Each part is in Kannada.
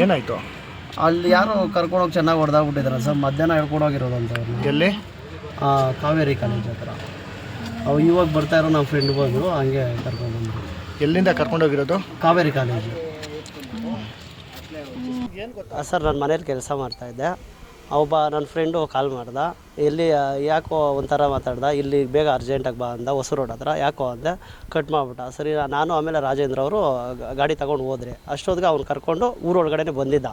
ಏನಾಯಿತು? ಅಲ್ಲಿ ಯಾರೋ ಕರ್ಕೊಂಡೋಗಿ ಚೆನ್ನಾಗಿ ಹೊಡೆದಾಗ್ಬಿಟ್ಟಿದ್ದಾರೆ ಸರ್. ಮಧ್ಯಾಹ್ನ ಹೇಳ್ಕೊಂಡು ಹೋಗಿರೋದು ಅಂತ ಎಲ್ಲಿ? ಆ, ಕಾವೇರಿ ಕಾಲೇಜ್ ಹತ್ರ. ಅವು ಇವಾಗ ಬರ್ತಾ ಇರೋ ನಮ್ಮ ಫ್ರೆಂಡ್ ಬಂದರು ಹಂಗೆ ಕರ್ಕೊಂಡು ಬಂದರು. ಎಲ್ಲಿಂದ ಕರ್ಕೊಂಡೋಗಿರೋದು ಕಾವೇರಿ ಕಾಲೇಜು. ಸರ್ ನಾನು ಮನೇಲಿ ಕೆಲಸ ಮಾಡ್ತಾಯಿದ್ದೆ ಒಬ್ಬ ನನ್ನ ಫ್ರೆಂಡು ಕಾಲ್ ಮಾಡ್ದ. ಇಲ್ಲಿ ಯಾಕೋ ಒಂಥರ ಮಾತಾಡ್ದ. ಇಲ್ಲಿ ಬೇಗ ಅರ್ಜೆಂಟಾಗಿ ಬಾ ಅಂದ ಹೊಸ ರೋಡ್ ಹತ್ರ. ಯಾಕೋ ಅಂದೆ ಕಟ್ ಮಾಡಿಬಿಟ್ಟ. ಸರಿ ನಾನು ಆಮೇಲೆ ರಾಜೇಂದ್ರ ಅವರು ಗಾಡಿ ತಗೊಂಡು ಹೋದ್ರಿ. ಅಷ್ಟೊತ್ತಿಗೆ ಅವ್ನು ಕರ್ಕೊಂಡು ಊರೊಳಗಡೆ ಬಂದಿದ್ದ.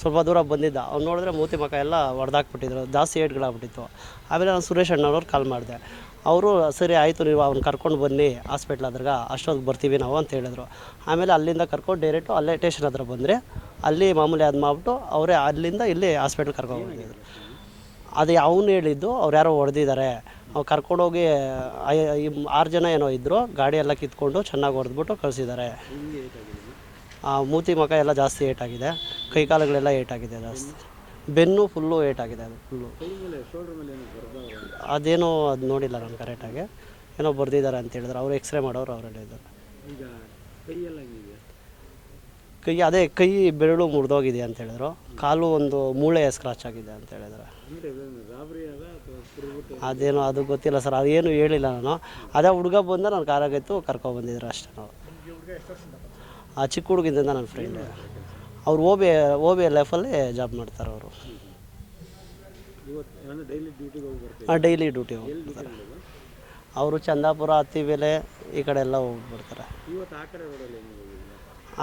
ಸ್ವಲ್ಪ ದೂರ ಬಂದಿದ್ದ. ಅವ್ನು ನೋಡಿದ್ರೆ ಮೂತಿ ಮಕ ಎಲ್ಲ ಹೊಡೆದಾಕ್ಬಿಟ್ಟಿದ್ರು ಜಾಸ್ತಿ ಏಟ್ಗಳಾಗ್ಬಿಟ್ಟಿತ್ತು. ಆಮೇಲೆ ನಾನು ಸುರೇಶ್ ಅಣ್ಣವ್ರವ್ರು ಕಾಲ್ ಮಾಡಿದೆ. ಅವರು, ಸರಿ ಆಯಿತು ನೀವು ಅವ್ನು ಕರ್ಕೊಂಡು ಬನ್ನಿ ಹಾಸ್ಪಿಟ್ಲ್ ಹತ್ರಗ, ಅಷ್ಟೊಂದು ಬರ್ತೀವಿ ನಾವು ಅಂತ ಹೇಳಿದ್ರು. ಆಮೇಲೆ ಅಲ್ಲಿಂದ ಕರ್ಕೊಂಡು ಡೈರೆಕ್ಟು ಅಲ್ಲೇ ಟೇಷನ್ ಹತ್ರ ಬಂದರೆ. ಅಲ್ಲಿ ಮಾಮೂಲಿ ಅದು ಮಾಡಿಬಿಟ್ಟು ಅವರೇ ಅಲ್ಲಿಂದ ಇಲ್ಲಿ ಹಾಸ್ಪಿಟ್ಲ್ ಕರ್ಕೊಂಡು ಅದು ಅವನು ಹೇಳಿದ್ದು, ಅವ್ರು ಯಾರೋ ಹೊಡೆದಿದ್ದಾರೆ ಅವ್ರು ಕರ್ಕೊಂಡೋಗಿ ಆರು ಜನ ಏನೋ ಇದ್ದರು ಗಾಡಿ ಎಲ್ಲ ಕಿತ್ಕೊಂಡು ಚೆನ್ನಾಗಿ ಹೊಡೆದ್ಬಿಟ್ಟು ಕಳಿಸಿದ್ದಾರೆ ಮೂತಿ ಮಕ ಎಲ್ಲ ಜಾಸ್ತಿ ಏಟಾಗಿದೆ. ಕೈಕಾಲುಗಳೆಲ್ಲ ಏಟಾಗಿದೆ ಜಾಸ್ತಿ. ಬೆನ್ನು ಫುಲ್ಲು ಏಟಾಗಿದೆ ಅದು ಫುಲ್ಲು. ಅದೇನೋ ಅದು ನೋಡಿಲ್ಲ ನಾನು ಕರೆಕ್ಟಾಗಿ ಏನೋ ಬರ್ದಿದ್ದಾರೆ ಅಂತ ಹೇಳಿದ್ರು. ಅವ್ರು ಎಕ್ಸ್ರೇ ಮಾಡೋರು ಅವ್ರು ಹೇಳಿದ್ದಾರೆ ಕೈ ಅದೇ ಕೈ ಬೆರಳು ಮುರಿದೋಗಿದೆ ಅಂತ ಹೇಳಿದ್ರು. ಕಾಲು ಒಂದು ಮೂಳೆ ಸ್ಕ್ರಾಚ್ ಆಗಿದೆ ಅಂತ ಹೇಳಿದ್ರು. ಅದೇನೋ ಅದು ಗೊತ್ತಿಲ್ಲ ಸರ್. ಅದೇನು ಹೇಳಿಲ್ಲ ನಾನು. ಅದೇ ಹುಡುಗ ಬಂದ ನಾನು ಕಾರಾಗಿತ್ತು ಕರ್ಕೊಬಂದಿದ್ರು ಅಷ್ಟೇ ನಾವು. ಆ ಚಿಕ್ಕ ಹುಡುಗಿಂದ ನನ್ನ ಫ್ರೆಂಡ್ ಅವ್ರು O B O B L job ಮಾಡ್ತಾರೆ ಅವರು. ಡೈಲಿ ಡ್ಯೂಟಿ ಹೋಗ್ಬಿಡ್ತಾರೆ ಅವರು ಚಂದಾಪುರ ಹತ್ತಿಬೆಲೆ ಈ ಕಡೆ ಎಲ್ಲ ಹೋಗ್ಬಿಡ್ತಾರೆ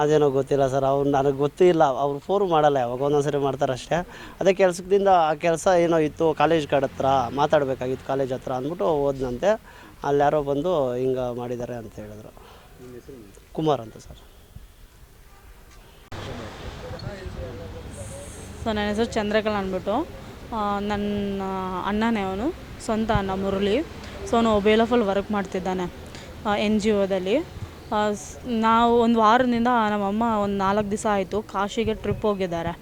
ಅದೇನೋ ಗೊತ್ತಿಲ್ಲ ಸರ್ ಅವ್ರು ನನಗೆ ಗೊತ್ತಿಲ್ಲ ಅವ್ರು ಫೋನ್ ಮಾಡಲ್ಲ ಯಾವಾಗ ಒಂದೊಂದ್ಸರಿ ಮಾಡ್ತಾರೆ ಅಷ್ಟೇ. ಅದೇ ಕೆಲಸದಿಂದ ಆ ಕೆಲಸ ಏನೋ ಇತ್ತು ಕಾಲೇಜ್ ಕಡೆ ಹತ್ರ ಮಾತಾಡಬೇಕಾಗಿತ್ತು ಕಾಲೇಜ್ ಹತ್ರ ಅಂದ್ಬಿಟ್ಟು ಓದ್ನಂತೆ ಅಲ್ಲಿ ಯಾರೋ ಬಂದು ಹಿಂಗೆ ಮಾಡಿದ್ದಾರೆ ಅಂತ ಹೇಳಿದ್ರು. ಕುಮಾರ್ ಅಂತ ಸರ್. ಸೊ ನನ್ನ ಹೆಸರು ಚಂದ್ರಕಲಾ ಅಂದ್ಬಿಟ್ಟು. ನನ್ನ ಅಣ್ಣನೇ ಅವನು, ಸ್ವಂತ ಅಣ್ಣ ಮುರಳಿ. ಸೊ ಅವನು ಬೇಲಫಲ್ಲಿ ವರ್ಕ್ ಮಾಡ್ತಿದ್ದಾನೆ ಎನ್ ಜಿ ಒದಲ್ಲಿ ನಾವು ಒಂದು ವಾರದಿಂದ ನಮ್ಮಮ್ಮ ಒಂದು ನಾಲ್ಕು ದಿವಸ ಆಯಿತು ಕಾಶಿಗೆ ಟ್ರಿಪ್ ಹೋಗಿದ್ದಾರೆ.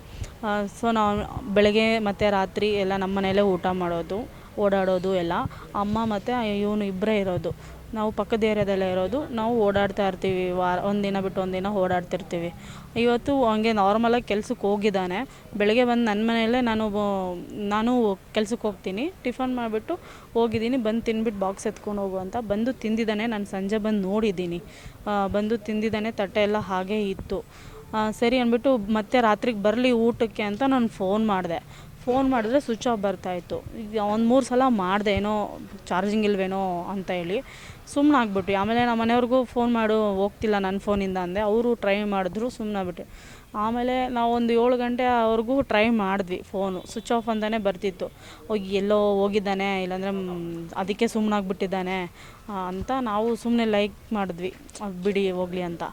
ಸೊ ನಾವು ಬೆಳಗ್ಗೆ ಮತ್ತು ರಾತ್ರಿ ಎಲ್ಲ ನಮ್ಮ ಮನೆಯಲ್ಲೇ ಊಟ ಮಾಡೋದು, ಓಡಾಡೋದು ಎಲ್ಲ. ಅಮ್ಮ ಮತ್ತು ಇವನು ಇಬ್ಬರೇ ಇರೋದು. ನಾವು ಪಕ್ಕದ ಏರಿಯಾದಲ್ಲೇ ಇರೋದು. ನಾವು ಓಡಾಡ್ತಾ ಇರ್ತೀವಿ. ವಾರ ಒಂದಿನ ಬಿಟ್ಟು ಒಂದಿನ ಓಡಾಡ್ತಿರ್ತೀವಿ. ಇವತ್ತು ಹಂಗೆ ನಾರ್ಮಲಾಗಿ ಕೆಲ್ಸಕ್ಕೆ ಹೋಗಿದ್ದಾನೆ. ಬೆಳಗ್ಗೆ ಬಂದು ನನ್ನ ಮನೆಯಲ್ಲೇ ನಾನು ನಾನು ಕೆಲ್ಸಕ್ಕೆ ಹೋಗ್ತೀನಿ. ಟಿಫನ್ ಮಾಡಿಬಿಟ್ಟು ಹೋಗಿದ್ದೀನಿ. ಬಂದು ತಿನ್ಬಿಟ್ಟು ಬಾಕ್ಸ್ ಎತ್ಕೊಂಡು ಹೋಗು ಅಂತ. ಬಂದು ತಿಂದಿದ್ದಾನೆ. ನಾನು ಸಂಜೆ ಬಂದು ನೋಡಿದ್ದೀನಿ. ಬಂದು ತಿಂದಿದ್ದಾನೆ. ತಟ್ಟೆ ಎಲ್ಲ ಹಾಗೇ ಇತ್ತು. ಸರಿ ಅಂದ್ಬಿಟ್ಟು ಮತ್ತೆ ರಾತ್ರಿಗೆ ಬರಲಿ ಊಟಕ್ಕೆ ಅಂತ ನಾನು ಫೋನ್ ಮಾಡಿದೆ. ಫೋನ್ ಮಾಡಿದ್ರೆ ಸ್ವಿಚ್ ಆಫ್ ಬರ್ತಾಯಿತ್ತು ಈಗ ಒಂದು ಮೂರು ಸಲ ಮಾಡಿದೆ ಏನೋ ಚಾರ್ಜಿಂಗ್ ಇಲ್ವೇನೋ ಅಂತ ಹೇಳಿ. ಸುಮ್ಮನೆ ಆಮೇಲೆ ನಮ್ಮ ಮನೆಯವ್ರಿಗೂ ಫೋನ್ ಮಾಡು, ಹೋಗ್ತಿಲ್ಲ ನನ್ನ ಫೋನಿಂದ ಅಂದೆ. ಅವರು ಟ್ರೈ ಮಾಡಿದ್ರು ಸುಮ್ಮನೆ ಆಗ್ಬಿಟ್ಟೆ ಆಮೇಲೆ ನಾವು ಒಂದು ಏಳು ಗಂಟೆ ಅವ್ರಿಗೂ ಟ್ರೈ ಮಾಡಿದ್ವಿ ಫೋನು ಸ್ವಿಚ್ ಆಫ್ ಅಂತಲೇ ಬರ್ತಿತ್ತು. ಹೋಗಿ ಎಲ್ಲೋ ಹೋಗಿದ್ದಾನೆ, ಇಲ್ಲಾಂದರೆ ಅದಕ್ಕೆ ಸುಮ್ಮನಾಗ್ಬಿಟ್ಟಿದ್ದಾನೆ ಅಂತ ನಾವು ಸುಮ್ಮನೆ ಲೈಕ್ ಮಾಡಿದ್ವಿ. ಬಿಡಿ ಹೋಗಲಿ ಅಂತ.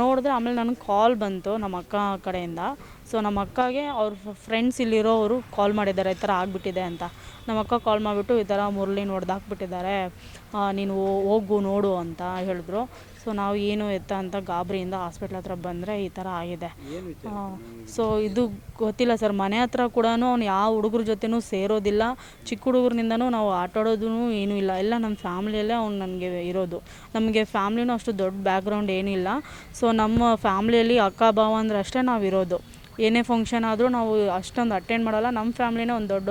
ನೋಡಿದ್ರೆ ಆಮೇಲೆ ನನಗೆ ಕಾಲ್ ಬಂತು ನಮ್ಮ ಅಕ್ಕ ಕಡೆಯಿಂದ. ಸೊ ನಮ್ಮ ಅಕ್ಕಗೆ ಅವ್ರ ಫ್ರೆಂಡ್ಸ್ ಇಲ್ಲಿರೋರು ಕಾಲ್ ಮಾಡಿದ್ದಾರೆ ಈ ಥರ ಆಗಿಬಿಟ್ಟಿದೆ ಅಂತ. ನಮ್ಮ ಅಕ್ಕ ಕಾಲ್ ಮಾಡಿಬಿಟ್ಟು ಈ ಥರ ಮುರಳಿ ನೋಡ್ದಾಕ್ಬಿಟ್ಟಿದ್ದಾರೆ ನೀನು ಹೋಗು ನೋಡು ಅಂತ ಹೇಳಿದ್ರು. ಸೊ ನಾವು ಏನು ಎತ್ತ ಅಂತ ಗಾಬರಿಯಿಂದ ಹಾಸ್ಪಿಟ್ಲ್ ಹತ್ರ ಬಂದರೆ ಈ ಥರ ಆಗಿದೆ. ಸೊ ಇದು ಗೊತ್ತಿಲ್ಲ ಸರ್. ಮನೆ ಹತ್ರ ಕೂಡ ಅವ್ನು ಯಾವ ಹುಡುಗರ ಜೊತೆನೂ ಸೇರೋದಿಲ್ಲ. ಚಿಕ್ಕ ಹುಡುಗರ್ನಿಂದನೂ ನಾವು ಆಟಾಡೋದೂ ಏನೂ ಇಲ್ಲ. ಎಲ್ಲ ನಮ್ಮ ಫ್ಯಾಮ್ಲಿಯಲ್ಲೇ ಅವ್ನು ನನಗೆ ಇರೋದು. ನಮಗೆ ಫ್ಯಾಮ್ಲಿನೂ ಅಷ್ಟು ದೊಡ್ಡ ಬ್ಯಾಕ್ಗ್ರೌಂಡ್ ಏನಿಲ್ಲ ಸೊ ನಮ್ಮ ಫ್ಯಾಮ್ಲಿಯಲ್ಲಿ ಅಕ್ಕ ಭಾವ ಅಂದ್ರೆ ಅಷ್ಟೇ ನಾವು ಇರೋದು ಏನೇ ಫಂಕ್ಷನ್ ಆದರೂ ನಾವು ಅಷ್ಟೊಂದು ಅಟೆಂಡ್ ಮಾಡೋಲ್ಲ. ನಮ್ಮ ಫ್ಯಾಮ್ಲಿನೇ ಒಂದು ದೊಡ್ಡ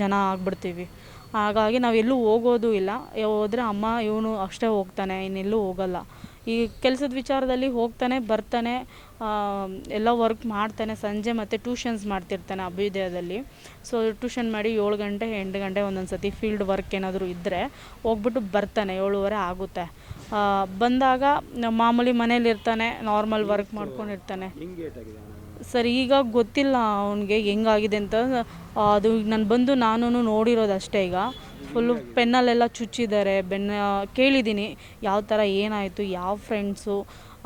ಜನ ಆಗ್ಬಿಡ್ತೀವಿ. ಹಾಗಾಗಿ ನಾವು ಎಲ್ಲೂ ಹೋಗೋದು ಇಲ್ಲ. ಹೋದರೆ ಅಮ್ಮ, ಇವನು ಅಷ್ಟೇ ಹೋಗ್ತಾನೆ, ಇನ್ನೆಲ್ಲೂ ಹೋಗಲ್ಲ. ಈ ಕೆಲಸದ ವಿಚಾರದಲ್ಲಿ ಹೋಗ್ತಾನೆ, ಬರ್ತಾನೆ ಎಲ್ಲ ವರ್ಕ್ ಮಾಡ್ತಾನೆ. ಸಂಜೆ ಮತ್ತು ಟ್ಯೂಷನ್ಸ್ ಮಾಡ್ತಿರ್ತಾನೆ ಅಭ್ಯುದಯದಲ್ಲಿ. ಸೊ ಟ್ಯೂಷನ್ ಮಾಡಿ ಏಳು ಗಂಟೆ, ಎಂಟು ಗಂಟೆ ಒಂದೊಂದು ಸತಿ ಫೀಲ್ಡ್ ವರ್ಕ್ ಏನಾದರೂ ಇದ್ದರೆ ಹೋಗ್ಬಿಟ್ಟು ಬರ್ತಾನೆ. ಏಳುವರೆ ಆಗುತ್ತೆ. ಬಂದಾಗ ಮಾಮೂಲಿ ಮನೇಲಿ ಇರ್ತಾನೆ ನಾರ್ಮಲ್ ವರ್ಕ್ ಮಾಡ್ಕೊಂಡಿರ್ತಾನೆ ಸರ್, ಈಗ ಗೊತ್ತಿಲ್ಲ ಅವನಿಗೆ ಹೆಂಗಾಗಿದೆ ಅಂತ. ಅದು ನಾನು ಬಂದು ನಾನು ನೋಡಿರೋದು ಅಷ್ಟೇ ಈಗ. ಫುಲ್ಲು ಪೆನ್ನಲ್ಲೆಲ್ಲ ಚುಚ್ಚಿದ್ದಾರೆ. ಬೆನ್ನ, ಕೇಳಿದ್ದೀನಿ ಯಾವ ಥರ ಏನಾಯಿತು, ಯಾವ ಫ್ರೆಂಡ್ಸು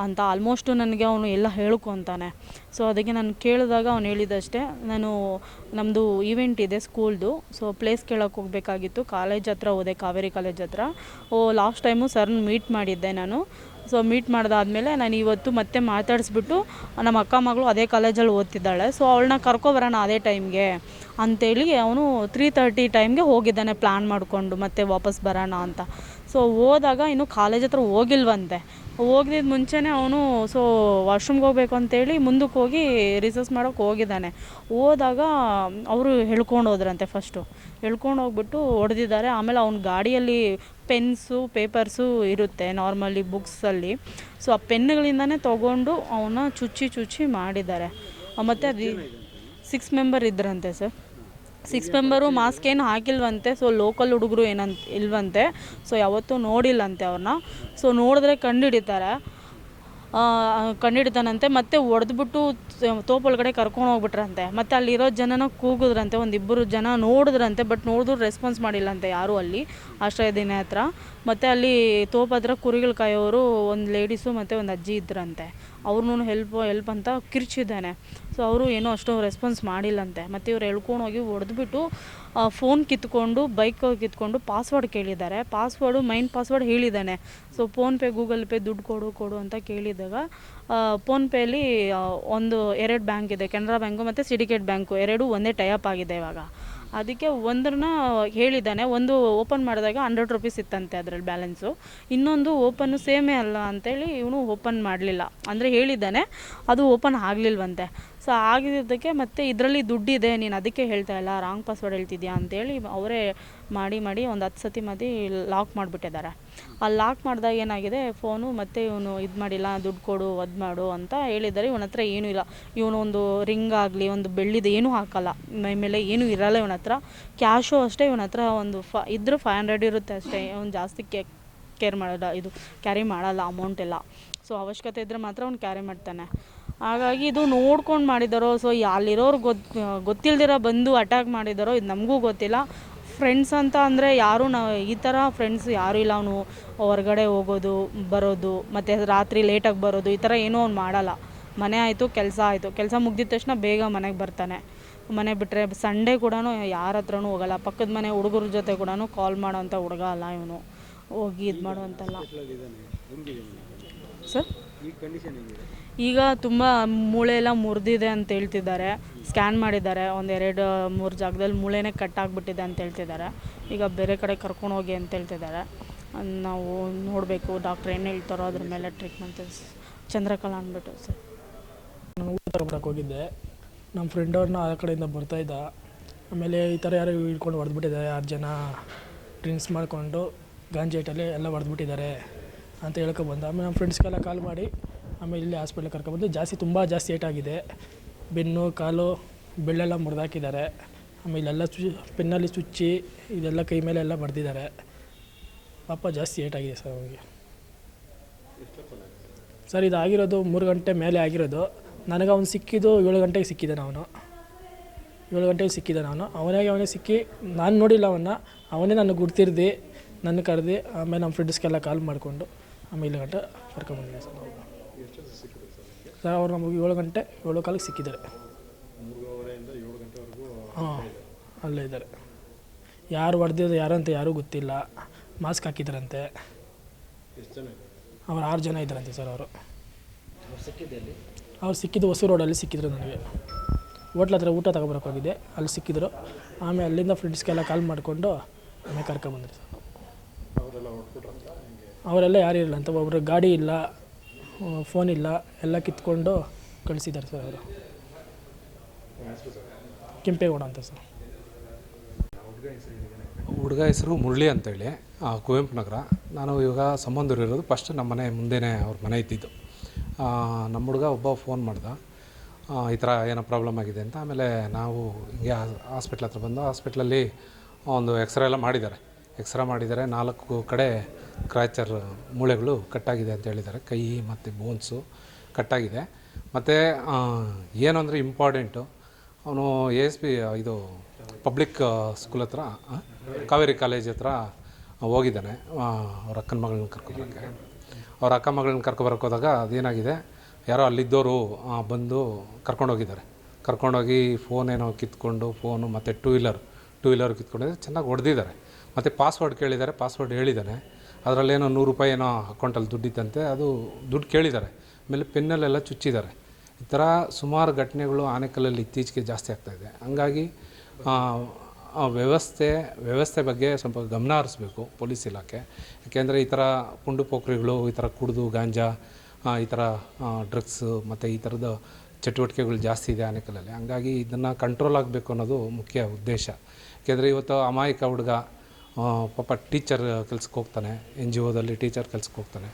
ಅಂತ. ಆಲ್ಮೋಸ್ಟು ನನಗೆ ಅವನು ಎಲ್ಲ ಹೇಳ್ಕೊತಾನೆ. ಸೊ ಅದಕ್ಕೆ ನಾನು ಕೇಳಿದಾಗ ಅವ್ನು ಹೇಳಿದಷ್ಟೇ. ನಾನು ನಮ್ಮದು ಈವೆಂಟ್ ಇದೆ ಸ್ಕೂಲ್ದು ಸೊ ಪ್ಲೇಸ್ ಕೇಳೋಕೆ ಹೋಗಬೇಕಾಗಿತ್ತು. ಕಾಲೇಜ್ ಹತ್ರ ಹೋದೆ, ಕಾವೇರಿ ಕಾಲೇಜ್ ಹತ್ರ. ಓ ಲಾಸ್ಟ್ ಟೈಮು ಸರ್ನ ಮೀಟ್ ಮಾಡಿದ್ದೆ ನಾನು. ಸೊ ಮೀಟ್ ಮಾಡಿದಾದ್ಮೇಲೆ ನಾನು ಇವತ್ತು ಮತ್ತೆ ಮಾತಾಡಿಸ್ಬಿಟ್ಟು ನಮ್ಮ ಅಕ್ಕ ಮಗಳು ಅದೇ ಕಾಲೇಜಲ್ಲಿ ಓದ್ತಿದ್ದಾಳೆ. ಸೊ ಅವಳನ್ನ ಕರ್ಕೊಬರೋಣ ಅದೇ ಟೈಮ್ಗೆ ಅಂತೇಳಿ ಅವನು ತ್ರೀ ತರ್ಟಿ ಟೈಮ್ಗೆ ಹೋಗಿದ್ದಾನೆ ಪ್ಲ್ಯಾನ್ ಮಾಡಿಕೊಂಡು ಮತ್ತೆ ವಾಪಸ್ ಬರೋಣ ಅಂತ. ಸೊ ಹೋದಾಗ ಇನ್ನು ಕಾಲೇಜ್ ಹತ್ರ ಹೋಗಿಲ್ವಂತೆ. ಹೋಗಿದ್ದ ಮುಂಚೆನೇ ಅವನು ಸೊ ವಾಶ್ರೂಮ್ಗೆ ಹೋಗ್ಬೇಕು ಅಂತೇಳಿ ಮುಂದಕ್ಕೆ ಹೋಗಿ ರಿಸರ್ಚ್ ಮಾಡೋಕೆ ಹೋಗಿದ್ದಾನೆ. ಹೋದಾಗ ಅವರು ಹೇಳ್ಕೊಂಡು ಹೋದ್ರಂತೆ ಫಸ್ಟು ಹೇಳ್ಕೊಂಡು ಹೋಗ್ಬಿಟ್ಟು ಹೊಡೆದಿದ್ದಾರೆ. ಆಮೇಲೆ ಅವ್ನ ಗಾಡಿಯಲ್ಲಿ ಪೆನ್ಸು ಪೇಪರ್ಸು ಇರುತ್ತೆ ನಾರ್ಮಲಿ ಬುಕ್ಸಲ್ಲಿ. ಸೊ ಆ ಪೆನ್ಗಳಿಂದನೇ ತೊಗೊಂಡು ಅವನ್ನ ಚುಚ್ಚಿ ಚುಚ್ಚಿ ಮಾಡಿದ್ದಾರೆ. ಮತ್ತು ಅದು ಸಿಕ್ಸ್ ಮೆಂಬರ್ ಇದ್ರಂತೆ ಸರ್. ಸಿಕ್ಸ್ ಮೆಂಬರು ಮಾಸ್ಕ್ ಏನು ಹಾಕಿಲ್ವಂತೆ ಸೊ ಲೋಕಲ್ ಹುಡುಗರು ಏನಂತ ಇಲ್ವಂತೆ. ಸೊ ಯಾವತ್ತೂ ನೋಡಿಲ್ಲಂತೆ ಅವ್ರನ್ನ. ಸೊ ನೋಡಿದ್ರೆ ಕಂಡುಹಿಡಿತಾರೆ ಕಂಡುಹಿಡಿತಾನಂತೆ ಮತ್ತೆ ಹೊಡೆದ್ಬಿಟ್ಟು ತೋಪ್ ಒಳಗಡೆ ಕರ್ಕೊಂಡು ಹೋಗ್ಬಿಟ್ರಂತೆ. ಮತ್ತೆ ಅಲ್ಲಿರೋ ಜನನ ಕೂಗಿದ್ರಂತೆ, ಒಂದಿಬ್ಬರು ಜನ ನೋಡಿದ್ರಂತೆ ಬಟ್ ನೋಡಿದ್ರು ರೆಸ್ಪಾನ್ಸ್ ಮಾಡಿಲ್ಲಂತೆ ಯಾರು ಅಲ್ಲಿ ಆಶ್ರಯದಿನ ಹತ್ರ. ಮತ್ತು ಅಲ್ಲಿ ತೋಪ ಹತ್ರ ಕುರಿಗಳು ಕಾಯೋರು, ಒಂದು ಲೇಡೀಸು ಮತ್ತು ಒಂದು ಅಜ್ಜಿ ಇದ್ರಂತೆ. ಅವ್ರನ್ನೂ ಹೆಲ್ಪ್ ಹೆಲ್ಪ್ ಅಂತ ಕಿರ್ಚಿದ್ದಾನೆ. ಸೊ ಅವರು ಏನೂ ಅಷ್ಟು ರೆಸ್ಪಾನ್ಸ್ ಮಾಡಿಲ್ಲಂತೆ. ಮತ್ತು ಇವ್ರು ಎಳ್ಕೊಂಡು ಹೋಗಿ ಹೊಡೆದ್ಬಿಟ್ಟು ಫೋನ್ ಕಿತ್ಕೊಂಡು ಬೈಕ್ ಕಿತ್ಕೊಂಡು ಪಾಸ್ವರ್ಡ್ ಕೇಳಿದ್ದಾರೆ. ಪಾಸ್ವರ್ಡು ಮೈನ್ ಪಾಸ್ವರ್ಡ್ ಹೇಳಿದ್ದಾನೆ. ಸೊ ಫೋನ್ಪೇ ಗೂಗಲ್ ಪೇ ದುಡ್ಡು ಕೊಡು ಕೊಡು ಅಂತ ಕೇಳಿದಾಗ ಫೋನ್ಪೇಲಿ ಒಂದು ಎರಡು ಬ್ಯಾಂಕ್ ಇದೆ. ಕೆನರಾ ಬ್ಯಾಂಕು ಮತ್ತು ಸಿಂಡಿಕೇಟ್ ಬ್ಯಾಂಕು ಎರಡೂ ಒಂದೇ ಟೈಅಪ್ ಆಗಿದೆ ಇವಾಗ. ಅದಕ್ಕೆ ಒಂದನ್ನ ಹೇಳಿದ್ದಾನೆ. ಒಂದು ಓಪನ್ ಮಾಡಿದಾಗ ಹಂಡ್ರೆಡ್ ರುಪೀಸ್ ಇತ್ತಂತೆ ಅದರಲ್ಲಿ ಬ್ಯಾಲೆನ್ಸು ಇನ್ನೊಂದು ಓಪನ್ ಸೇಮೇ ಅಲ್ಲ ಅಂತೇಳಿ ಇವನು ಓಪನ್ ಮಾಡಲಿಲ್ಲ. ಅಂದರೆ ಹೇಳಿದ್ದಾನೆ, ಅದು ಓಪನ್ ಆಗಲಿಲ್ವಂತೆ. ಸೊ ಆಗಿದ್ದಕ್ಕೆ ಮತ್ತೆ ಇದರಲ್ಲಿ ದುಡ್ಡಿದೆ, ನೀನು ಅದಕ್ಕೆ ಹೇಳ್ತಾ ಇಲ್ಲ ರಾಂಗ್ ಪಾಸ್ವರ್ಡ್ ಹೇಳ್ತಿದ್ಯಾ ಅಂತೇಳಿ ಅವರೇ ಮಾಡಿ ಮಾಡಿ ಒಂದು ಹತ್ತು ಸತಿ ಮಾಡಿ ಲಾಕ್ ಮಾಡಿಬಿಟ್ಟಿದ್ದಾರೆ. ಆ ಲಾಕ್ ಮಾಡಿದಾಗ ಏನಾಗಿದೆ ಫೋನು ಮತ್ತೆ ಇವನು ಇದು ಮಾಡಿಲ್ಲ, ದುಡ್ಡು ಕೊಡು, ಅದು ಮಾಡು ಅಂತ ಹೇಳಿದ್ದಾರೆ. ಇವನ ಹತ್ರ ಏನೂ ಇಲ್ಲ. ಇವನು ಒಂದು ರಿಂಗ್ ಆಗಲಿ, ಒಂದು ಬೆಳ್ಳಿದು ಏನೂ ಹಾಕಲ್ಲ. ಮೈ ಮೇಲೆ ಏನೂ ಇರಲ್ಲ ಇವನ ಹತ್ರ. ಕ್ಯಾಶು ಅಷ್ಟೇ ಇವನ ಹತ್ರ ಒಂದು ಫ, ಇದ್ರೂ ಫೈವ್ ಹಂಡ್ರೆಡ್ ಇರುತ್ತೆ ಅಷ್ಟೇ. ಅವ್ನು ಜಾಸ್ತಿ ಕೇ ಕೇರ್ ಮಾಡಲ್ಲ, ಇದು ಕ್ಯಾರಿ ಮಾಡಲ್ಲ ಅಮೌಂಟ್ ಎಲ್ಲ. ಸೊ ಅವಶ್ಯಕತೆ ಇದ್ದರೆ ಮಾತ್ರ ಅವ್ನು ಕ್ಯಾರಿ ಮಾಡ್ತಾನೆ. ಹಾಗಾಗಿ ಇದು ನೋಡ್ಕೊಂಡು ಮಾಡಿದ್ದಾರೋ ಸೊ ಅಲ್ಲಿರೋರು ಗೊತ್ತು ಗೊತ್ತಿಲ್ದಿರ ಬಂದು ಅಟ್ಯಾಕ್ ಮಾಡಿದಾರೋ ಇದು ನಮಗೂ ಗೊತ್ತಿಲ್ಲ. ಫ್ರೆಂಡ್ಸ್ ಅಂತ ಅಂದರೆ ಯಾರೂ ನಾವು ಈ ಥರ ಫ್ರೆಂಡ್ಸ್ ಯಾರೂ ಇಲ್ಲ. ಅವನು ಹೊರಗಡೆ ಹೋಗೋದು ಬರೋದು ಮತ್ತು ರಾತ್ರಿ ಲೇಟಾಗಿ ಬರೋದು ಈ ಥರ ಏನೂ ಅವ್ನು ಮಾಡಲ್ಲ. ಮನೆ ಆಯಿತು ಕೆಲಸ ಆಯಿತು. ಕೆಲಸ ಮುಗ್ದಿದ ತಕ್ಷಣ ಬೇಗ ಮನೆಗೆ ಬರ್ತಾನೆ. ಮನೆ ಬಿಟ್ಟರೆ ಸಂಡೇ ಕೂಡ ಯಾರ ಹತ್ರನೂ ಹೋಗಲ್ಲ. ಪಕ್ಕದ ಮನೆ ಹುಡುಗರ ಜೊತೆ ಕೂಡ ಕಾಲ್ ಮಾಡೋವಂಥ ಹುಡುಗ ಅಲ್ಲ ಇವನು. ಹೋಗಿ ಇದು ಮಾಡುವಂತಲ್ಲ. ಸರ್? ಈಗ ತುಂಬ ಮೂಳೆ ಎಲ್ಲ ಮುರಿದಿದೆ ಅಂತ ಹೇಳ್ತಿದ್ದಾರೆ. ಸ್ಕ್ಯಾನ್ ಮಾಡಿದ್ದಾರೆ. ಒಂದೆರಡು ಮೂರು ಜಾಗದಲ್ಲಿ ಮೂಳೆನೇ ಕಟ್ ಆಗಿಬಿಟ್ಟಿದೆ ಅಂತ ಹೇಳ್ತಿದ್ದಾರೆ. ಈಗ ಬೇರೆ ಕಡೆ ಕರ್ಕೊಂಡು ಹೋಗಿ ಅಂತ ಹೇಳ್ತಿದ್ದಾರೆ. ನಾವು ನೋಡಬೇಕು. ಡಾಕ್ಟ್ರ್ ಏನು ಹೇಳ್ತಾರೋ ಅದ್ರ ಮೇಲೆ ಟ್ರೀಟ್ಮೆಂಟ್ ಚಂದ್ರಕಲಾ ಅಂದ್ಬಿಟ್ಟು ಸರ್. ನಾನು ಊಟ ಹೋಗಿದ್ದೆ. ನಮ್ಮ ಫ್ರೆಂಡ್ ಅವ್ರನ್ನ ಆ ಕಡೆಯಿಂದ ಬರ್ತಾಯಿದ್ದ ಆಮೇಲೆ ಈ ಥರ ಯಾರೋ ಹಿಡ್ಕೊಂಡು ಹೊಡೆದ್ಬಿಟ್ಟಿದ್ದಾರೆ. ಆರು ಜನ ಡ್ರಿಂಕ್ಸ್ ಮಾಡಿಕೊಂಡು, ಗಾಂಜಿ ಐಟಲ್ಲಿ ಎಲ್ಲ ಹೊಡೆದ್ಬಿಟ್ಟಿದ್ದಾರೆ ಅಂತ ಹೇಳ್ಕೊಬಂದ ಆಮೇಲೆ ನಮ್ಮ ಫ್ರೆಂಡ್ಸ್ಗೆಲ್ಲ ಕಾಲ್ ಮಾಡಿ ಆಮೇಲೆ ಇಲ್ಲಿ ಹಾಸ್ಪಿಟ್ಲಿಗೆ ಕರ್ಕೊಬಂದು ಜಾಸ್ತಿ ತುಂಬ ಜಾಸ್ತಿ ಏಟಾಗಿದೆ ಬೆನ್ನು, ಕಾಲು, ಬೆಳ್ಳೆಲ್ಲ ಮುರಿದಾಕಿದ್ದಾರೆ. ಆಮೇಲೆ ಎಲ್ಲ ಚು ಪೆನ್ನಲ್ಲಿ ಚುಚ್ಚಿ ಇದೆಲ್ಲ ಕೈ ಮೇಲೆ ಎಲ್ಲ ಬಡ್ದಿದ್ದಾರೆ ಪಾಪ ಜಾಸ್ತಿ ಏಟಾಗಿದೆ ಸರ್ ಅವನಿಗೆ ಸರ್ ಇದು ಆಗಿರೋದು ಮೂರು ಗಂಟೆ ಮೇಲೆ ಆಗಿರೋದು. ನನಗೆ ಅವ್ನು ಸಿಕ್ಕಿದ್ದು ಏಳು ಗಂಟೆಗೆ ಸಿಕ್ಕಿದ್ದಾನೆ ಅವನು. ಏಳು ಗಂಟೆಗೆ ಸಿಕ್ಕಿದ್ದಾನೆ ಅವನು. ಅವನಿಗೆ ಅವನೇ ಸಿಕ್ಕಿ, ನಾನು ನೋಡಿಲ್ಲ ಅವನ್ನ. ಅವನೇ ನನಗೆ ಗುರ್ತಿರ್ದು ನನ್ನ ಕರೆದು, ಆಮೇಲೆ ನಮ್ಮ ಫ್ರೆಂಡ್ಸ್ಗೆಲ್ಲ ಕಾಲ್ ಮಾಡಿಕೊಂಡು ಆಮೇಲೆ ಗಂಟೆ ಕರ್ಕೊಂಬಂದಿದ್ದೆ ಸರ್ ಸರ್, ಅವ್ರು ನಮಗೆ ಏಳು ಗಂಟೆ, ಏಳು ಕಾಲಕ್ಕೆ ಸಿಕ್ಕಿದ್ದಾರೆ. ಹಾಂ, ಅಲ್ಲೇ ಇದ್ದಾರೆ. ಯಾರು ಹೊಡೆದಿದ್ದು ಯಾರು ಅಂತ ಯಾರೂ ಗೊತ್ತಿಲ್ಲ. ಮಾಸ್ಕ್ ಹಾಕಿದ್ರಂತೆ ಅವ್ರು ಆರು ಜನ ಇದ್ದಾರಂತೆ ಸರ್ ಅವರು. ಅವ್ರು ಸಿಕ್ಕಿದ್ದು ಹೊಸ ರೋಡಲ್ಲಿ ಸಿಕ್ಕಿದ್ರು ನನಗೆ. ಹೋಟ್ಲ್ ಹತ್ರ ಊಟ ಹೋಗಿದ್ದೆ. ಅಲ್ಲಿ ಸಿಕ್ಕಿದ್ರು. ಆಮೇಲೆ ಅಲ್ಲಿಂದ ಫ್ರೆಂಡ್ಸ್ಗೆಲ್ಲ ಕಾಲ್ ಮಾಡಿಕೊಂಡು ಆಮೇಲೆ ಕರ್ಕೊಂಬಂದ್ರಿ ಸರ್. ಅವರೆಲ್ಲ ಯಾರು ಇರಲ್ಲ ಅಂತ ಒಬ್ಬರು ಗಾಡಿ ಇಲ್ಲ. ಫೋನ್ ಇಲ್ಲ. ಎಲ್ಲ ಕಿತ್ಕೊಂಡು ಕಳಿಸಿದ್ದಾರೆ ಸರ್ ಅವರು. ಕೆಂಪೇಗೌಡ ಅಂತ ಸರ್. ಹುಡುಗ ಹೆಸರು ಮುರಳಿ ಅಂತೇಳಿ. ಕುವೆಂಪು ನಗರ. ನಾನು ಇವಾಗ ಸಂಬಂಧರು ಇರೋದು. ಫಸ್ಟ್ ನಮ್ಮ ಮನೆ ಮುಂದೆನೇ ಅವ್ರ ಮನೆ ಇದ್ದಿದ್ದು. ನಮ್ಮ ಹುಡುಗ ಒಬ್ಬ ಫೋನ್ ಮಾಡ್ದ. ಈ ಥರ ಏನೋ ಪ್ರಾಬ್ಲಮ್ ಆಗಿದೆ ಅಂತ. ಆಮೇಲೆ ನಾವು ಹಿಂಗೆ ಹಾಸ್ಪಿಟ್ಲ್ ಹತ್ರ ಬಂದು ಹಾಸ್ಪಿಟ್ಲಲ್ಲಿ ಒಂದು ಎಕ್ಸ್ರೇ ಎಲ್ಲ ಮಾಡಿದ್ದಾರೆ. ಎಕ್ಸ್ರೇ ಮಾಡಿದ್ದಾರೆ. ನಾಲ್ಕು ಕಡೆ ಕ್ರ್ಯಾಚರ್ ಮೂಳೆಗಳು ಕಟ್ಟಾಗಿದೆ ಅಂತ ಹೇಳಿದ್ದಾರೆ. ಕೈ ಮತ್ತು ಬೋನ್ಸು ಕಟ್ಟಾಗಿದೆ. ಮತ್ತು ಏನು ಅಂದರೆ ಇಂಪಾರ್ಟೆಂಟು, ಅವನು ಎ ಎಸ್ ಪಿ, ಇದು ಪಬ್ಲಿಕ್ ಸ್ಕೂಲ್ ಹತ್ರ ಕಾವೇರಿ ಕಾಲೇಜ್ ಹತ್ರ ಹೋಗಿದ್ದಾನೆ ಅವ್ರ ಅಕ್ಕನ ಮಗಳನ್ನ ಕರ್ಕೊಬರೋಕ್ಕೆ. ಅವ್ರ ಅಕ್ಕ ಮಗಳನ್ನ ಕರ್ಕೊಬರಕ್ಕೆ ಹೋದಾಗ ಅದೇನಾಗಿದೆ, ಯಾರೋ ಅಲ್ಲಿದ್ದವರು ಬಂದು ಕರ್ಕೊಂಡೋಗಿದ್ದಾರೆ. ಕರ್ಕೊಂಡೋಗಿ ಫೋನ್ ಏನೋ ಕಿತ್ಕೊಂಡು, ಫೋನು ಮತ್ತು ಟೂ ವೀಲರ್ ಟೂ ವೀಲರ್ ಕಿತ್ಕೊಂಡಿದ್ದಾರೆ ಚೆನ್ನಾಗಿ ಹೊಡೆದಿದ್ದಾರೆ. ಮತ್ತು ಪಾಸ್ವರ್ಡ್ ಕೇಳಿದ್ದಾರೆ ಪಾಸ್ವರ್ಡ್ ಹೇಳಿದ್ದಾನೆ. ಅದರಲ್ಲೇನೋ ನೂರು ರೂಪಾಯಿ ಏನೋ ಅಕೌಂಟಲ್ಲಿ ದುಡ್ಡಿತ್ತಂತೆ, ಅದು ದುಡ್ಡು ಕೇಳಿದ್ದಾರೆ. ಆಮೇಲೆ ಪೆನ್ನಲ್ಲೆಲ್ಲ ಚುಚ್ಚಿದ್ದಾರೆ. ಈ ಥರ ಸುಮಾರು ಘಟನೆಗಳು ಆನೆಕಲ್ಲಲ್ಲಿ ಇತ್ತೀಚೆಗೆ ಜಾಸ್ತಿ ಆಗ್ತಾಯಿದೆ ಹಂಗಾಗಿ ವ್ಯವಸ್ಥೆ ವ್ಯವಸ್ಥೆ ಬಗ್ಗೆ ಸ್ವಲ್ಪ ಗಮನ ಹರಿಸ್ಬೇಕು ಪೊಲೀಸ್ ಇಲಾಖೆ. ಯಾಕೆಂದರೆ ಈ ಥರ ಕುಂಡು ಪೋಖ್ರಿಗಳು, ಈ ಥರ ಕುಡಿದು, ಗಾಂಜಾ ಈ ಥರ ಡ್ರಗ್ಸು ಮತ್ತು ಈ ಥರದ ಚಟುವಟಿಕೆಗಳು ಜಾಸ್ತಿ ಇದೆ ಆನೆಕಲ್ಲಲ್ಲಿ. ಹಂಗಾಗಿ ಇದನ್ನು ಕಂಟ್ರೋಲ್ ಆಗಬೇಕು ಅನ್ನೋದು ಮುಖ್ಯ ಉದ್ದೇಶ. ಯಾಕೆಂದರೆ ಇವತ್ತು ಅಮಾಯಕ ಹುಡುಗ ಪಾಪ ಟೀಚರ್ ಕೆಲ್ಸಕ್ಕೆ ಹೋಗ್ತಾನೆ ಎನ್ ಜಿ ಒದಲ್ಲಿ ಟೀಚರ್ ಕೆಲ್ಸಕ್ಕೆ ಹೋಗ್ತಾನೆ.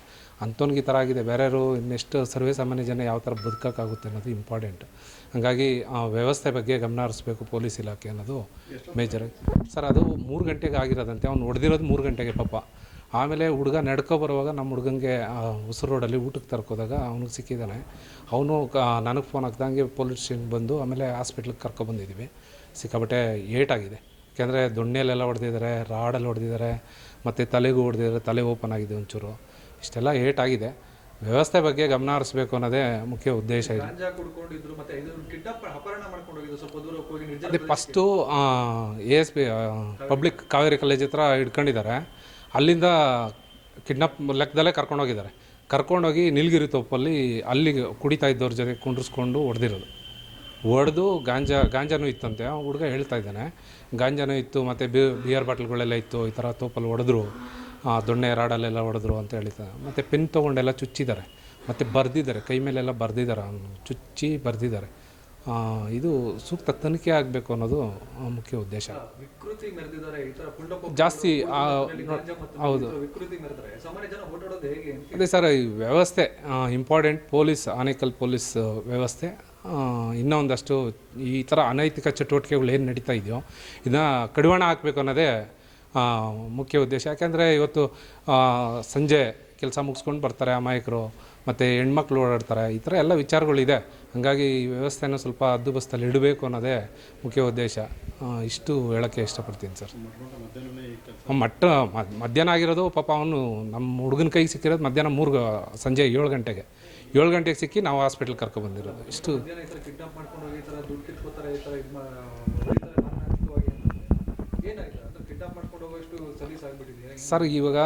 ಅಂಥವ್ನಿಗೆ ಈ ಥರ ಆಗಿದೆ. ಬೇರೆಯವರು ಇನ್ನೆಷ್ಟು ಸರ್ವೇ ಸಾಮಾನ್ಯ ಜನ ಯಾವ ಥರ ಬದುಕೋಕ್ಕಾಗುತ್ತೆ ಅನ್ನೋದು ಇಂಪಾರ್ಟೆಂಟ್ ಹಾಗಾಗಿ ಆ ವ್ಯವಸ್ಥೆ ಬಗ್ಗೆ ಗಮನ ಹರಿಸ್ಬೇಕು ಪೊಲೀಸ್ ಇಲಾಖೆ ಅನ್ನೋದು ಮೇಜರ್ ಸರ್ ಅದು ಮೂರು ಗಂಟೆಗೆ ಆಗಿರೋದಂತೆ. ಅವ್ನು ಹೊಡೆದಿರೋದು ಮೂರು ಗಂಟೆಗೆ ಪಾಪ. ಆಮೇಲೆ ಹುಡುಗ ನಡ್ಕೊ ಬರುವಾಗ ನಮ್ಮ ಹುಡುಗಂಗೆ ಉಸಿರು ರೋಡಲ್ಲಿ ಊಟಕ್ಕೆ ತರ್ಕೋದಾಗ ಅವ್ನಿಗೆ ಸಿಕ್ಕಿದ್ದಾನೆ. ಅವನು ನನಗೆ ಫೋನ್ ಹಾಕ್ದಂಗೆ ಪೊಲೀಸ್ ಸ್ಟೇಷನ್ಗೆ ಬಂದು ಆಮೇಲೆ ಹಾಸ್ಪಿಟ್ಲಿಗೆ ಕರ್ಕೊಬಂದಿದ್ದೀವಿ ಸಿಕ್ಕಾಬಟ್ಟೆ ಏಟಾಗಿದೆ. ಯಾಕೆಂದರೆ ದೊಣ್ಣೆಲೆಲ್ಲ ಹೊಡೆದಿದ್ದಾರೆ ರಾಡಲ್ಲಿ ಹೊಡೆದಿದ್ದಾರೆ ಮತ್ತು ತಲೆಗೂ ಹೊಡೆದಿದ್ದಾರೆ ತಲೆ ಓಪನ್ ಆಗಿದೆ ಒಂಚೂರು. ಇಷ್ಟೆಲ್ಲ ಏಟಾಗಿದೆ. ವ್ಯವಸ್ಥೆ ಬಗ್ಗೆ ಗಮನ ಹರಿಸ್ಬೇಕು ಅನ್ನೋದೇ ಮುಖ್ಯ ಉದ್ದೇಶ ಇದೆ. ಅದೇ first A S P public Kaveri college ಹತ್ರ ಹಿಡ್ಕೊಂಡಿದ್ದಾರೆ. ಅಲ್ಲಿಂದ ಕಿಡ್ನಾಪ್ ಲೆಕ್ಕದಲ್ಲೇ ಕರ್ಕೊಂಡೋಗಿದ್ದಾರೆ ಕರ್ಕೊಂಡೋಗಿ ನಿಲ್ಗಿರಿ ತೋಪಲ್ಲಿ ಅಲ್ಲಿಗೆ ಕುಡಿತಾ ಇದ್ದವ್ರ ಜೊತೆ ಕುಂಡ್ರಿಸ್ಕೊಂಡು ಹೊಡೆದಿರೋದು. ಹೊಡೆದು ಗಾಂಜಾ ಗಾಂಜಾನೂ ಇತ್ತಂತೆ. ಹುಡುಗ ಹೇಳ್ತಾ ಇದ್ದಾನೆ ಗಾಂಜಾನೂ ಇತ್ತು ಮತ್ತು ಬಿಯರ್ ಬಾಟ್ಲ್ಗಳೆಲ್ಲ ಇತ್ತು ಈ ಥರ ತೋಪಲ್ಲಿ ಹೊಡೆದ್ರು ದೊಣ್ಣೆ ರಾಡಲ್ಲೆಲ್ಲ ಹೊಡೆದ್ರು ಅಂತ ಹೇಳ್ತಾರೆ ಮತ್ತು ಪೆನ್ ತೊಗೊಂಡೆಲ್ಲ ಚುಚ್ಚಿದ್ದಾರೆ. ಮತ್ತು ಬರೆದಿದ್ದಾರೆ ಕೈ ಮೇಲೆಲ್ಲ ಬರೆದಿದ್ದಾರೆ ಅವನು ಚುಚ್ಚಿ ಬರೆದಿದ್ದಾರೆ. ಇದು ಸೂಕ್ತ ತನಿಖೆ ಆಗಬೇಕು ಅನ್ನೋದು ಮುಖ್ಯ ಉದ್ದೇಶ. ಜಾಸ್ತಿ ಹೌದು. ಅದೇ ಸರ್ ಈ ವ್ಯವಸ್ಥೆ ಇಂಪಾರ್ಟೆಂಟ್ ಪೊಲೀಸ್ ಆನೇಕಲ್ ಪೊಲೀಸ್ ವ್ಯವಸ್ಥೆ ಇನ್ನೂ ಒಂದಷ್ಟು ಈ ಥರ ಅನೈತಿಕ ಚಟುವಟಿಕೆಗಳು ಏನು ನಡೀತಾ ಇದೆಯೋ, ಇದನ್ನ ಕಡಿವಾಣ ಹಾಕಬೇಕು ಅನ್ನೋದೇ ಮುಖ್ಯ ಉದ್ದೇಶ. ಯಾಕೆಂದರೆ ಇವತ್ತು ಸಂಜೆ ಕೆಲಸ ಮುಗಿಸ್ಕೊಂಡು ಬರ್ತಾರೆ ಅಮಾಯಕರು, ಮತ್ತು ಹೆಣ್ಮಕ್ಳು ಓಡಾಡ್ತಾರೆ, ಈ ಥರ ಎಲ್ಲ ವಿಚಾರಗಳಿದೆ. ಹಾಗಾಗಿ ಈ ವ್ಯವಸ್ಥೆನ ಸ್ವಲ್ಪ ಹದ್ದುಬಸ್ತಲ್ಲಿ ಇಡಬೇಕು ಅನ್ನೋದೇ ಮುಖ್ಯ ಉದ್ದೇಶ. ಇಷ್ಟು ಹೇಳೋಕ್ಕೆ ಇಷ್ಟಪಡ್ತೀನಿ ಸರ್. ಮಟ್ಟ, ಮಧ್ಯಾಹ್ನ ಆಗಿರೋದು ಪಾಪ ಅವನು ನಮ್ಮ ಹುಡುಗನ ಕೈಗೆ ಸಿಕ್ಕಿರೋದು ಮಧ್ಯಾಹ್ನ ಮೂರು ಸಂಜೆ ಏಳು ಗಂಟೆಗೆ. ಏಳು ಗಂಟೆಗೆ ಸಿಕ್ಕಿ ನಾವು ಹಾಸ್ಪಿಟ್ಲ್ ಕರ್ಕೊಬಂದಿರೋದು ಇಷ್ಟು ಸರ್, ಇವಾಗ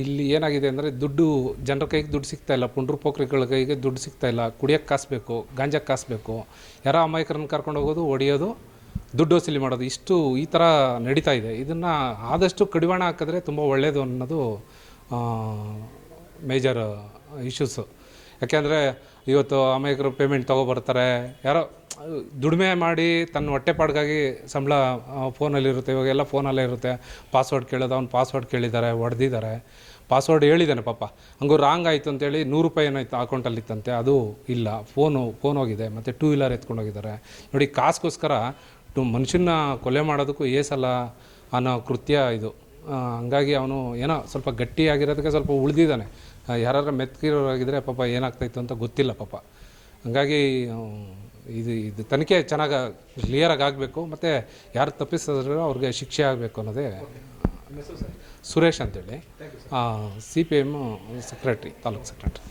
ಇಲ್ಲಿ ಏನಾಗಿದೆ ಅಂದರೆ ದುಡ್ಡು ಜನರ ಕೈಗೆ ದುಡ್ಡು ಸಿಗ್ತಾ ಇಲ್ಲ. ಪುಂಡ್ರು ಪೋಖ್ರಿಗಳ ಕೈಗೆ ದುಡ್ಡು ಸಿಗ್ತಾ ಇಲ್ಲ. ಕುಡಿಯೋಕ್ಕೆ ಕಾಸಬೇಕು ಗಾಂಜಾಕ್ಕೆ ಕಾಸಬೇಕು ಯಾರೋ ಅಮಾಯಕರನ್ನು ಕರ್ಕೊಂಡು ಹೋಗೋದು, ಹೊಡೆಯೋದು, ದುಡ್ಡು ವಸೂಲಿ ಮಾಡೋದು. ಇಷ್ಟು ಈ ಥರ ನಡೀತಾ ಇದೆ. ಇದನ್ನು ಆದಷ್ಟು ಕಡಿವಾಣ ಹಾಕಿದ್ರೆ ತುಂಬ ಒಳ್ಳೆಯದು ಅನ್ನೋದು ಮೇಜರ್ ಇಶ್ಯೂಸು ಯಾಕೆಂದರೆ ಇವತ್ತು ಅಮಾಯಕರು ಪೇಮೆಂಟ್ ತೊಗೊಬರ್ತಾರೆ. ಯಾರೋ ದುಡಿಮೆ ಮಾಡಿ ತನ್ನ ಹೊಟ್ಟೆಪಾಡ್ಗಾಗಿ ಸಂಬಳ ಫೋನಲ್ಲಿರುತ್ತೆ ಇವಾಗೆಲ್ಲ ಫೋನಲ್ಲೇ ಇರುತ್ತೆ. ಪಾಸ್ವರ್ಡ್ ಕೇಳೋದು, ಅವ್ನು ಪಾಸ್ವರ್ಡ್ ಕೇಳಿದ್ದಾರೆ, ಹೊಡೆದಿದ್ದಾರೆ. ಪಾಸ್ವರ್ಡ್ ಹೇಳಿದ್ದಾನೆ ಪಾಪ. ಹಂಗೂ ರಾಂಗ್ ಆಯಿತು ಅಂತೇಳಿ ನೂರು ರೂಪಾಯಿ ಏನಾಯ್ತು ಅಕೌಂಟಲ್ಲಿ ಇತ್ತಂತೆ, ಅದು ಇಲ್ಲ. ಫೋನು ಫೋನ್ ಹೋಗಿದೆ. ಮತ್ತು ಟೂ ವೀಲರ್ ಎತ್ಕೊಂಡು ಹೋಗಿದ್ದಾರೆ. ನೋಡಿ, ಕಾಸ್ಗೋಸ್ಕರ ಮನುಷ್ಯನ ಕೊಲೆ ಮಾಡೋದಕ್ಕೂ ಏಸಲ್ಲ ಅನ್ನೋ ಕೃತ್ಯ ಇದು. ಹಂಗಾಗಿ ಅವನು ಏನೋ ಸ್ವಲ್ಪ ಗಟ್ಟಿಯಾಗಿರೋದಕ್ಕೆ ಸ್ವಲ್ಪ ಉಳಿದಿದ್ದಾನೆ. ಯಾರಾದ್ರೂ ಮೆತ್ಕಿರೋರಾಗಿದ್ದರೆ ಪಾಪ ಏನಾಗ್ತಾಯಿತ್ತು ಅಂತ ಗೊತ್ತಿಲ್ಲ ಪಾಪ. ಹಂಗಾಗಿ ಇದು ಇದು ತನಿಖೆ ಚೆನ್ನಾಗಿ ಕ್ಲಿಯರಾಗಿ ಆಗಬೇಕು. ಮತ್ತು ಯಾರು ತಪ್ಪಿಸಿದ್ರು ಅವ್ರಿಗೆ ಶಿಕ್ಷೆ ಆಗಬೇಕು ಅನ್ನೋದೇ ಸುರೇಶ್ ಅಂತೇಳಿ. C P M secretary taluk secretary